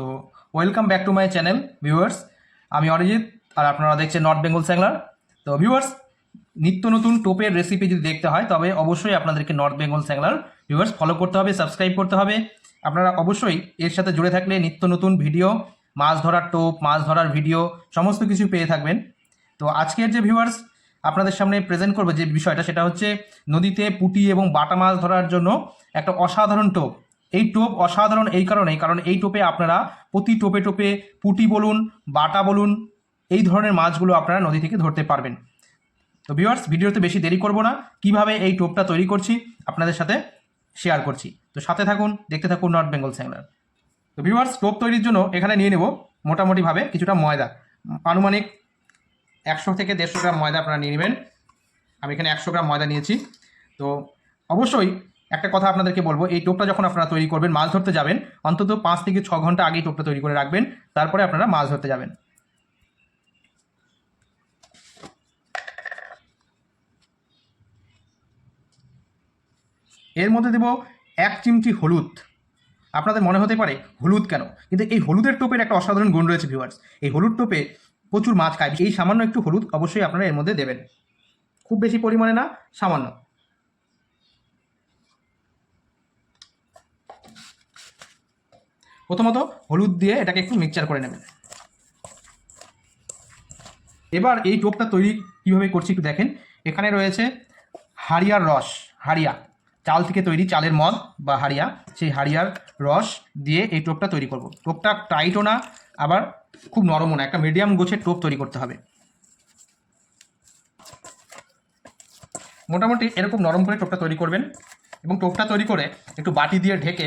তো welcome back to my channel viewers আমি অরিজিৎ, আর আপনারা দেখছেন নর্থ বেঙ্গল স্যাংলার তো ভিউয়ার্স নিত্য নতুন টোপের রেসিপি যদি দেখতে হয়, তবে অবশ্যই আপনাদেরকে নর্থ বেঙ্গল স্যাংলার ভিউয়ার্স ফলো করতে হবে সাবস্ক্রাইব করতে হবে। আপনারা অবশ্যই এর সাথে জুড়ে থাকলে নিত্য নতুন ভিডিও মাছ ধরার টোপ, মাছ ধরার ভিডিও সমস্ত কিছু পেয়ে থাকবেন। তো আজকের যে ভিউয়ার্স আপনাদের সামনে প্রেজেন্ট করব যে বিষয়টা, সেটা হচ্ছে নদীতে পুটি এবং বাটা মাছ ধরার জন্য একটা অসাধারণ টোপ। এই টোপ অসাধারণ এই কারণেই, কারণ এই টোপে আপনারা প্রতি টোপে টোপে পুঁটি বলুন, বাটা বলুন, এই ধরনের মাছগুলো আপনারা নদী থেকে ধরতে পারবেন। তো ভিউয়ার্স ভিডিওতে বেশি দেরি করব না, কীভাবে এই টোপটা তৈরি করছি আপনাদের সাথে শেয়ার করছি। তো সাথে থাকুন, দেখতে থাকুন নর্থ বেঙ্গল স্যাংলার তো ভিউয়ার্স টোপ তৈরির জন্য এখানে নিয়ে নেব মোটামুটিভাবে কিছুটা ময়দা। আনুমানিক একশো থেকে দেড়শো গ্রাম ময়দা আপনারা নিয়ে নেবেন। আমি এখানে একশো গ্রাম ময়দা নিয়েছি। তো অবশ্যই একটা কথা আপনাদেরকে বলব, এই টোপটা যখন আপনারা তৈরি করবেন, মাছ ধরতে যাবেন, অন্তত পাঁচ থেকে ছ ঘণ্টা আগেই টোপটা তৈরি করে রাখবেন, তারপরে আপনারা মাছ ধরতে যাবেন। এর মধ্যে দেব এক চিমটি হলুদ। আপনাদের মনে হতে পারে, হলুদ কেন? কিন্তু এই হলুদের টোপের একটা অসাধারণ গুণ রয়েছে ভিউয়ার্স এই হলুদ টোপে প্রচুর মাছ খায়। এই সামান্য একটু হলুদ অবশ্যই আপনারা এর মধ্যে দেবেন। খুব বেশি পরিমাণে না, সামান্য। প্রথমত হলুদ দিয়ে এটাকে একটু মিক্সচার করে নেবেন। এবার এই টোপটা তৈরি কীভাবে করছি একটু দেখেন। এখানে রয়েছে হারিয়ার রস হারিয়া চাল থেকে তৈরি চালের মদ বা হারিয়া সেই হারিয়ার রস দিয়ে এই টোপটা তৈরি করব। টোপটা টাইটও না, আবার খুব নরমও না, একটা মিডিয়াম গোছের টোপ তৈরি করতে হবে। মোটামুটি এরকম নরম করে টোপটা তৈরি করবেন এবং টোপটা তৈরি করে একটু বাটি দিয়ে ঢেকে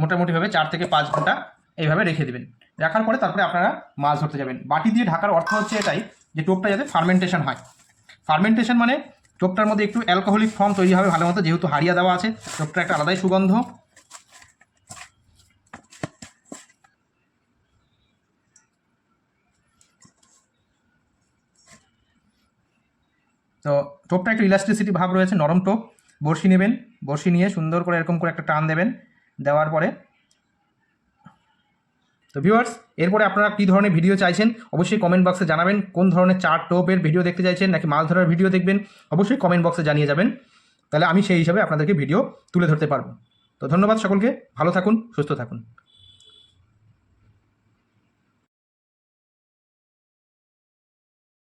মোটামুটিভাবে চার থেকে পাঁচ ঘণ্টা এইভাবে রেখে দেবেন। রাখার পরে তারপরে আপনারা মাছ ধরতে যাবেন। বাটি দিয়ে ঢাকার অর্থ হচ্ছে এটাই যে টোপটা যাতে ফার্মেন্টেশন হয়। ফার্মেন্টেশন মানে টোপটার মধ্যে একটু অ্যালকোহলিক ফর্ম তৈরি হবে ভালো মতো, যেহেতু হারিয়া দেওয়া আছে টোপটা একটা আলাদাই সুগন্ধ। তো টোপটা একটু ইলাস্ট্রিসিটি ভাব রয়েছে, নরম টোপ বড়শি নেবেন, বড়শি নিয়ে সুন্দর করে এরকম করে একটা টান দেবেন। দেওয়ার পরে তো ভিউয়ার্স এরপরে আপনারা কী ধরনের ভিডিও চাইছেন, অবশ্যই কমেন্ট বক্সে জানাবেন, কোন ধরনের চার টোপের ভিডিও দেখতে চাইছেন, নাকি মাছ ধরার ভিডিও দেখবেন, অবশ্যই কমেন্ট বক্সে জানিয়ে যাবেন। তাহলে আমি সেই হিসাবে আপনাদেরকে ভিডিও তুলে ধরতে পারব। তো ধন্যবাদ সকলকে, ভালো থাকুন, সুস্থ থাকুন।